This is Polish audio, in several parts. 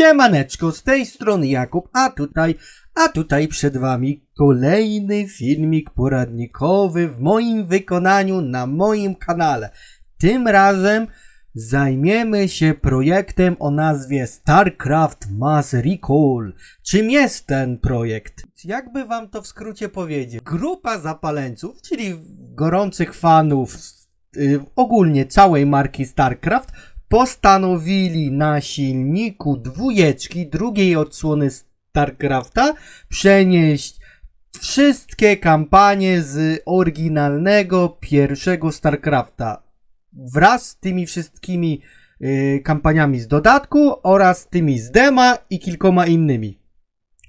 Siemaneczko, z tej strony Jakub, a tutaj, a tutaj przed wami kolejny filmik poradnikowy w moim wykonaniu na moim kanale. Tym razem zajmiemy się projektem o nazwie StarCraft Mass Recall. Czym jest ten projekt? Jakby wam to w skrócie powiedzieć? Grupa zapaleńców, czyli gorących fanów y, ogólnie całej marki StarCraft, postanowili na silniku dwójeczki drugiej odsłony StarCrafta przenieść wszystkie kampanie z oryginalnego pierwszego StarCrafta wraz z tymi wszystkimi y, kampaniami z dodatku oraz tymi z dema i kilkoma innymi.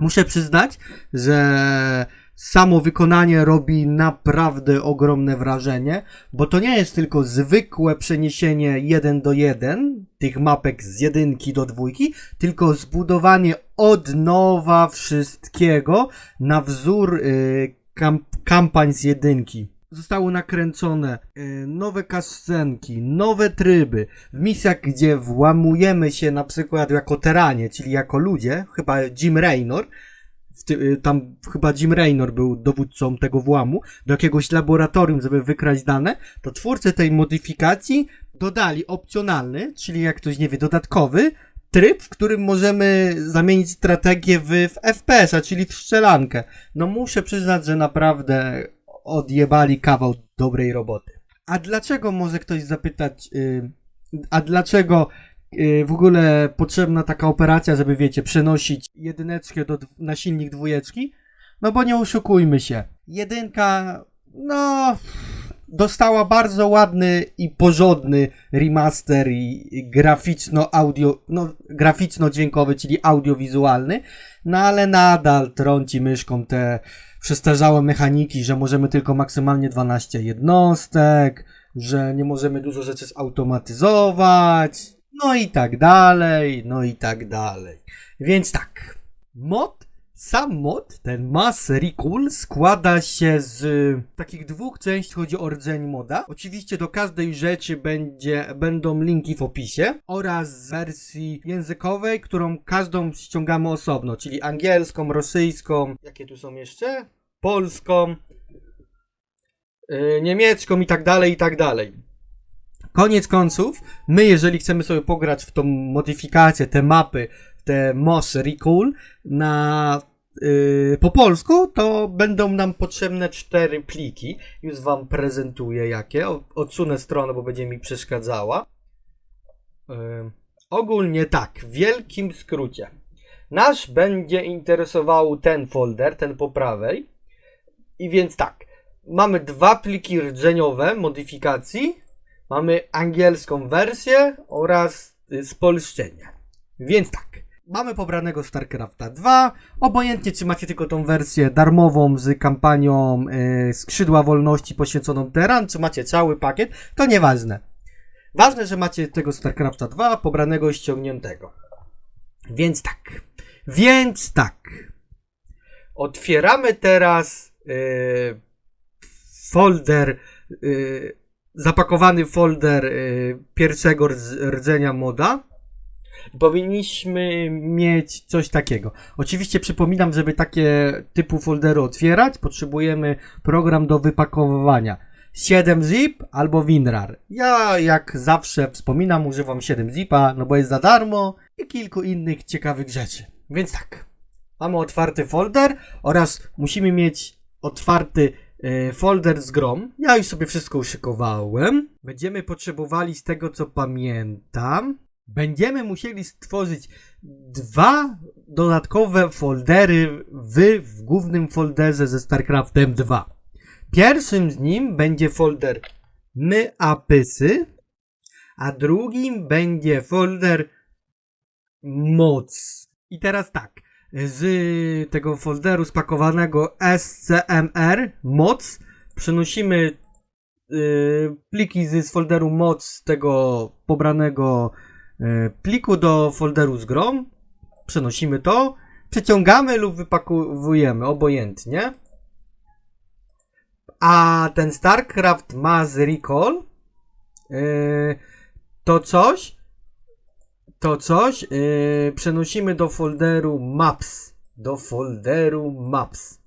Muszę przyznać, że samo wykonanie robi naprawdę ogromne wrażenie, bo to nie jest tylko zwykłe przeniesienie 1 do 1 tych mapek z jedynki do dwójki, tylko zbudowanie od nowa wszystkiego na wzór y, kamp kampań z jedynki. Zostały nakręcone y, nowe kascenki, nowe tryby. W misjach, gdzie włamujemy się na przykład jako teranie, czyli jako ludzie, chyba Jim Raynor, ty, y, tam chyba Jim Raynor był dowódcą tego włamu, do jakiegoś laboratorium, żeby wykraść dane, to twórcy tej modyfikacji dodali opcjonalny, czyli jak ktoś nie wie, dodatkowy tryb, w którym możemy zamienić strategię w, w FPS-a, czyli w strzelankę. No muszę przyznać, że naprawdę odjebali kawał dobrej roboty. A dlaczego może ktoś zapytać, yy, a dlaczego w ogóle potrzebna taka operacja, żeby wiecie, przenosić jedyneczkę do, na silnik dwójeczki? No bo nie oszukujmy się. Jedynka, no, dostała bardzo ładny i porządny remaster i graficzno-audio, no, graficzno-dźwiękowy, czyli audiowizualny, no ale nadal trąci myszką te przestarzałe mechaniki, że możemy tylko maksymalnie 12 jednostek, że nie możemy dużo rzeczy zautomatyzować, no i tak dalej, no i tak dalej. Więc tak, mod, sam mod, ten Mass Recall składa się z takich dwóch części, chodzi o rdzeń moda. Oczywiście do każdej rzeczy będzie, będą linki w opisie oraz wersji językowej, którą każdą ściągamy osobno, czyli angielską, rosyjską, jakie tu są jeszcze? Polską, yy, niemiecką i tak dalej, i tak dalej. Koniec końców, my jeżeli chcemy sobie pograć w tą modyfikację, te mapy, te Moss Recall na yy, po polsku, to będą nam potrzebne cztery pliki. Już wam prezentuję jakie. O- Odsunę stronę, bo będzie mi przeszkadzała. Yy, ogólnie tak, w wielkim skrócie. Nasz będzie interesował ten folder, ten po prawej. I więc tak, mamy dwa pliki rdzeniowe modyfikacji. Mamy angielską wersję oraz y, spolszczenie. Więc tak, mamy pobranego StarCrafta 2. Obojętnie czy macie tylko tą wersję darmową z kampanią y, Skrzydła Wolności poświęconą Teran, czy macie cały pakiet, to nieważne. Ważne, że macie tego StarCrafta 2 pobranego i ściągniętego. Więc tak. Więc tak. Otwieramy teraz y, folder, y, zapakowany folder y, pierwszego rdz- rdzenia moda. Powinniśmy mieć coś takiego. Oczywiście przypominam, żeby takie typu foldery otwierać, potrzebujemy program do wypakowywania. 7-zip albo WinRAR. Ja jak zawsze wspominam, używam 7-zipa, no bo jest za darmo i kilku innych ciekawych rzeczy. Więc tak, mamy otwarty folder oraz musimy mieć otwarty folder z grom. Ja już sobie wszystko uszykowałem. Będziemy potrzebowali z tego co pamiętam. Będziemy musieli stworzyć dwa dodatkowe foldery w, w głównym folderze ze StarCraftem 2. Pierwszym z nim będzie folder my apysy, a drugim będzie folder moc. I teraz tak, z tego folderu spakowanego SCMR moc przenosimy y, pliki z, folderu moc tego pobranego y, pliku do folderu z grom. Przenosimy to, przeciągamy lub wypakowujemy, obojętnie. A ten StarCraft Mass Recall yy, to coś, to coś yy, przenosimy do folderu Maps. Do folderu Maps.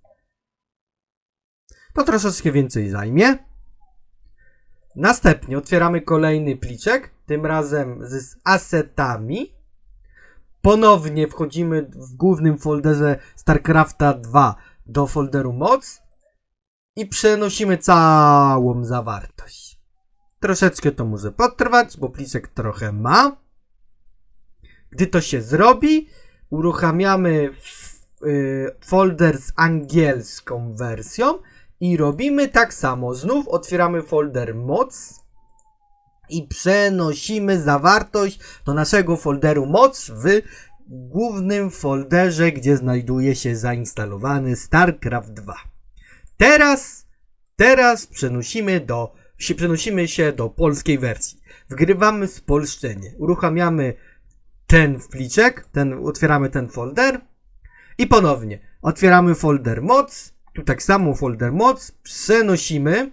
To troszeczkę więcej zajmie. Następnie otwieramy kolejny pliczek, tym razem z asetami. Ponownie wchodzimy w głównym folderze StarCrafta 2 do folderu moc i przenosimy całą zawartość. Troszeczkę to może potrwać, bo pliczek trochę ma. Gdy to się zrobi, uruchamiamy y, folder z angielską wersją i robimy tak samo. Znów otwieramy folder moc i przenosimy zawartość do naszego folderu moc w głównym folderze, gdzie znajduje się zainstalowany StarCraft 2. Teraz, teraz przenosimy do, się, przenosimy się do polskiej wersji. Wgrywamy spolszczenie. Uruchamiamy ten pliczek, ten, otwieramy ten folder i ponownie otwieramy folder moc, tu tak samo folder moc, przenosimy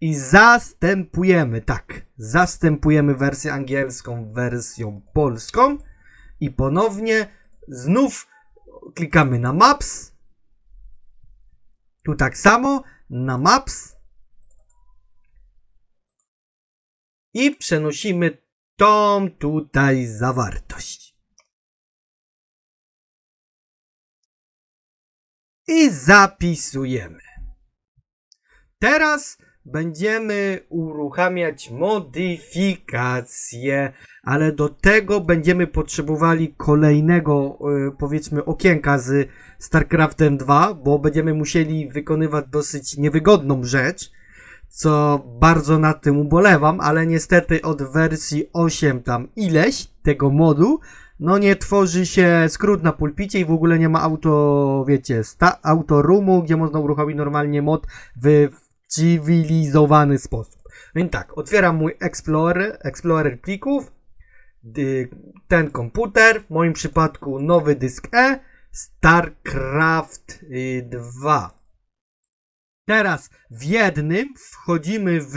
i zastępujemy, tak, zastępujemy wersję angielską wersją polską i ponownie znów klikamy na maps, tu tak samo na maps. I przenosimy tą tutaj zawartość. I zapisujemy. Teraz będziemy uruchamiać modyfikacje, ale do tego będziemy potrzebowali kolejnego, e, powiedzmy, okienka z StarCraftem 2, bo będziemy musieli wykonywać dosyć niewygodną rzecz, co bardzo nad tym ubolewam, ale niestety od wersji 8 tam ileś tego modu, no nie tworzy się skrót na pulpicie i w ogóle nie ma auto, wiecie, sta, auto roomu, gdzie można uruchomić normalnie mod w cywilizowany sposób. Więc tak, otwieram mój Explorer, Explorer plików, ten komputer, w moim przypadku nowy dysk E, StarCraft y, 2. Teraz w jednym wchodzimy w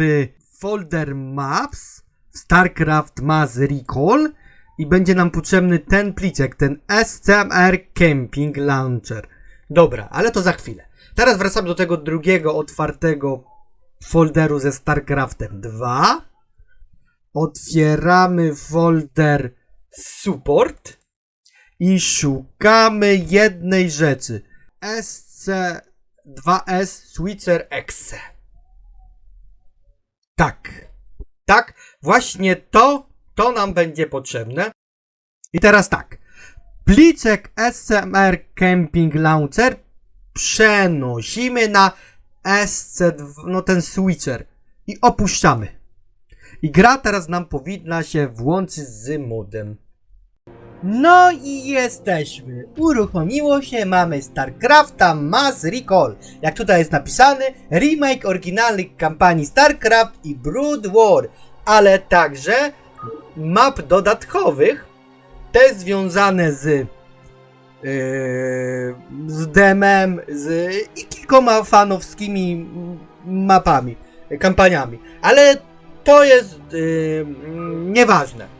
folder Maps, StarCraft Mass Recall i będzie nam potrzebny ten pliczek, ten SCMR Camping Launcher. Dobra, ale to za chwilę. Teraz wracamy do tego drugiego otwartego folderu ze StarCraftem 2. Otwieramy folder Support i szukamy jednej rzeczy. SC2S Switcher Exe. Tak. Tak, właśnie to, to nam będzie potrzebne. I teraz tak. Pliczek SCMR Camping Launcher przenosimy na SC2, no ten switcher i opuszczamy. I gra teraz nam powinna się włączyć z modem. No i jesteśmy. Uruchomiło się, mamy StarCrafta Mass Recall. Jak tutaj jest napisane, remake oryginalnych kampanii StarCraft i Brood War, ale także map dodatkowych, te związane z yy, z demem, z i kilkoma fanowskimi mapami, kampaniami. Ale to jest yy, nieważne.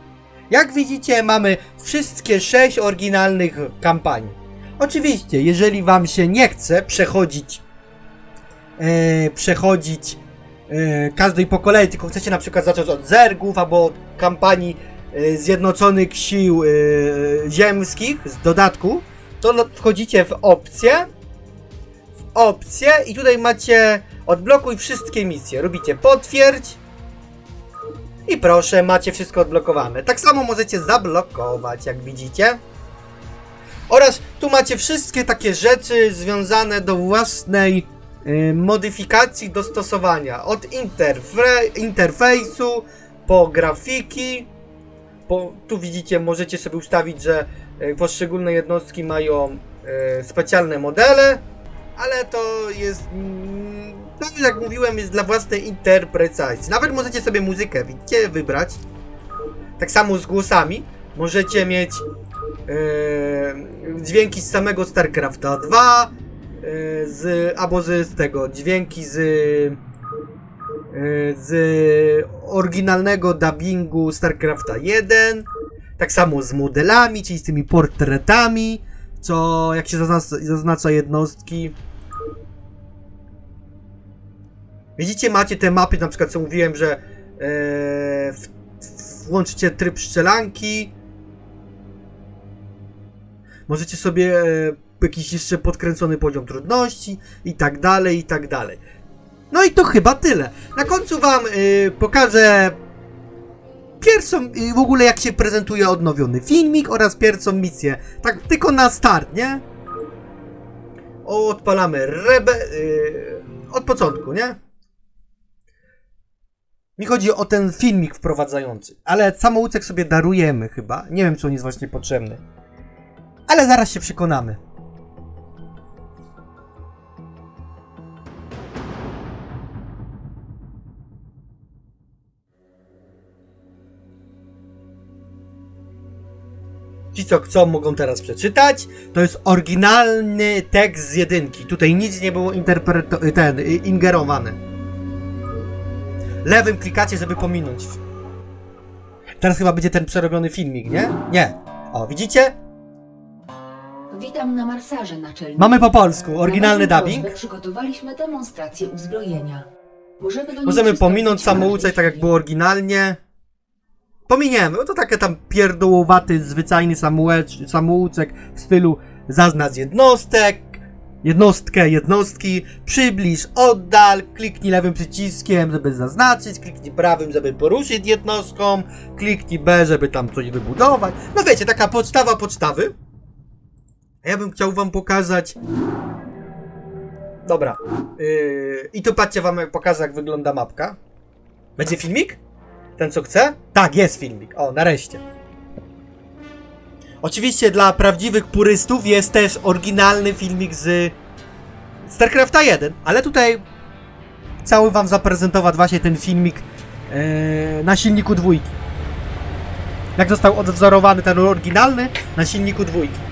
Jak widzicie, mamy wszystkie sześć oryginalnych kampanii. Oczywiście, jeżeli wam się nie chce przechodzić e, przechodzić e, każdej po kolei, tylko chcecie na przykład zacząć od zergów albo od kampanii e, Zjednoczonych Sił Ziemskich z dodatku, to wchodzicie w opcje, w opcje i tutaj macie odblokuj wszystkie misje. Robicie potwierdź i proszę, macie wszystko odblokowane. Tak samo możecie zablokować, jak widzicie. Oraz tu macie wszystkie takie rzeczy związane do własnej y, modyfikacji, dostosowania. Od interfejsu po grafiki. Po, tu widzicie, możecie sobie ustawić, że y, poszczególne jednostki mają y, specjalne modele, ale to jest. To, jak mówiłem, jest dla własnej interpretacji. Nawet możecie sobie muzykę, widzicie, wybrać. Tak samo z głosami. Możecie mieć e, dźwięki z samego StarCrafta 2, e, z, albo z, z tego, dźwięki z, e, z oryginalnego dubbingu StarCrafta 1 Tak samo z modelami, czyli z tymi portretami, co jak się zaznacza jednostki. Widzicie, macie te mapy, na przykład co mówiłem, że e, włączycie tryb strzelanki. Możecie sobie e, jakiś jeszcze podkręcony poziom trudności i tak dalej, i tak dalej. No i to chyba tyle. Na końcu wam y, pokażę pierwszą, y, w ogóle jak się prezentuje odnowiony filmik oraz pierwszą misję. Tak tylko na start, nie? Odpalamy rebe... Od początku, nie? Mi chodzi o ten filmik wprowadzający. Ale samoucek sobie darujemy chyba. Nie wiem, czy on jest właśnie potrzebny. Ale zaraz się przekonamy. Ci, co chcą, mogą teraz przeczytać. To jest oryginalny tekst z jedynki. Tutaj nic nie było interpreto- ten, y, ingerowane. Lewym klikacie, żeby pominąć. Teraz chyba będzie ten przerobiony filmik, nie? Nie. O, widzicie? Witam na Marsarze naczelniku. Mamy po polsku, oryginalny Na waszą dubbing. prośbę Przygotowaliśmy demonstrację uzbrojenia. Możemy, do niej Możemy przystąpić pominąć samouczek, tak jak było oryginalnie. Pominiemy, bo to takie tam pierdołowaty, zwyczajny samułecz- samouczek w stylu zaznacz jednostek, jednostkę, jednostki, przybliż, oddal, kliknij lewym przyciskiem, żeby zaznaczyć, kliknij prawym, żeby poruszyć jednostką, kliknij B, żeby tam coś wybudować. No wiecie, taka podstawa podstawy. A ja bym chciał wam pokazać... Dobra. Yy, I tu patrzcie wam, jak pokażę, jak wygląda mapka. Będzie filmik? Ten, co chce? Tak, jest filmik. O, nareszcie. Oczywiście dla prawdziwych purystów jest też oryginalny filmik z StarCrafta 1, ale tutaj chciałem wam zaprezentować właśnie ten filmik yy, na silniku dwójki. Jak został odwzorowany ten oryginalny na silniku dwójki.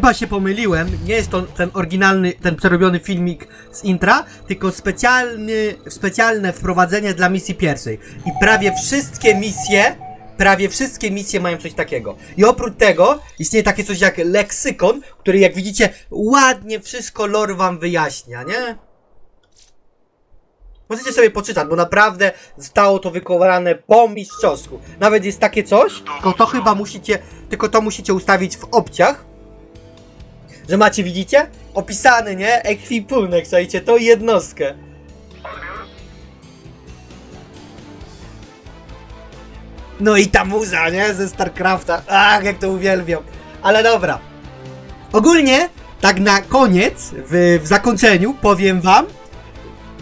Chyba się pomyliłem, nie jest to ten oryginalny, ten przerobiony filmik z intra, tylko specjalny, specjalne wprowadzenie dla misji pierwszej. I prawie wszystkie misje, prawie wszystkie misje mają coś takiego. I oprócz tego istnieje takie coś jak leksykon, który jak widzicie ładnie wszystko lore wam wyjaśnia, nie? Możecie sobie poczytać, bo naprawdę zostało to wykonane po mistrzowsku. Nawet jest takie coś, tylko to chyba musicie, tylko to musicie ustawić w opcjach, że macie, widzicie? Opisany, nie? Ekwipunek, słuchajcie, to jednostkę. No i ta muza, nie? Ze StarCrafta. Ach, jak to uwielbiam. Ale dobra. Ogólnie, tak na koniec, w, w zakończeniu, powiem wam,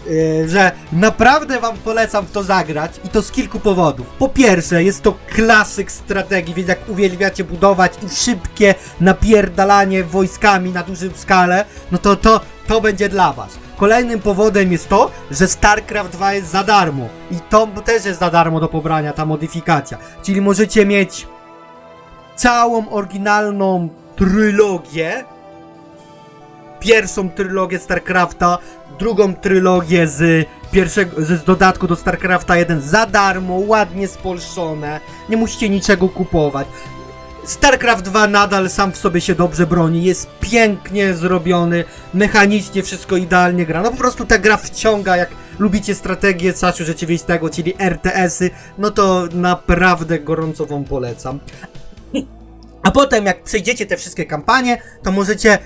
yy, że naprawdę wam polecam w to zagrać i to z kilku powodów. Po pierwsze, jest to klasyk strategii, więc jak uwielbiacie budować i szybkie napierdalanie wojskami na dużym skalę, no to to, to będzie dla was. Kolejnym powodem jest to, że StarCraft 2 jest za darmo i to też jest za darmo do pobrania, ta modyfikacja. Czyli możecie mieć całą oryginalną trylogię, pierwszą trylogię StarCrafta, drugą trylogię z pierwszego, z dodatku do StarCrafta 1 za darmo, ładnie spolszone, nie musicie niczego kupować. StarCraft 2 nadal sam w sobie się dobrze broni, jest pięknie zrobiony, mechanicznie wszystko idealnie gra. No po prostu ta gra wciąga, jak lubicie strategię czasu rzeczywistego, czyli RTS-y, no to naprawdę gorąco wam polecam. A potem jak przejdziecie te wszystkie kampanie, to możecie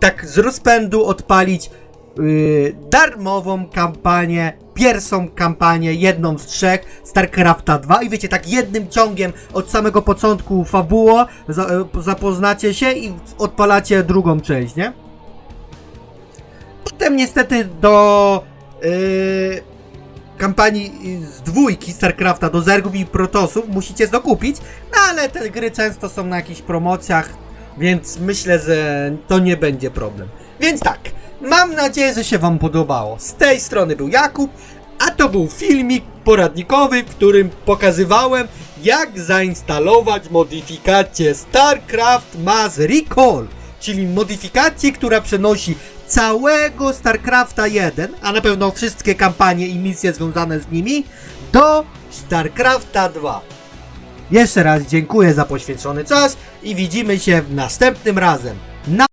tak z rozpędu odpalić yy, darmową kampanię, pierwszą kampanię, jedną z trzech StarCrafta 2 i wiecie, tak jednym ciągiem od samego początku fabuło za, e, zapoznacie się i odpalacie drugą część, nie? Potem niestety do yy, kampanii z dwójki StarCrafta do Zergów i Protosów musicie dokupić, no ale te gry często są na jakichś promocjach, więc myślę, że to nie będzie problem. Więc tak, mam nadzieję, że się Wam podobało. Z tej strony był Jakub, a to był filmik poradnikowy, w którym pokazywałem, jak zainstalować modyfikację StarCraft Mass Recall, czyli modyfikację, która przenosi całego StarCrafta 1, a na pewno wszystkie kampanie i misje związane z nimi, do StarCrafta 2. Jeszcze raz dziękuję za poświęcony czas i widzimy się następnym razem. Na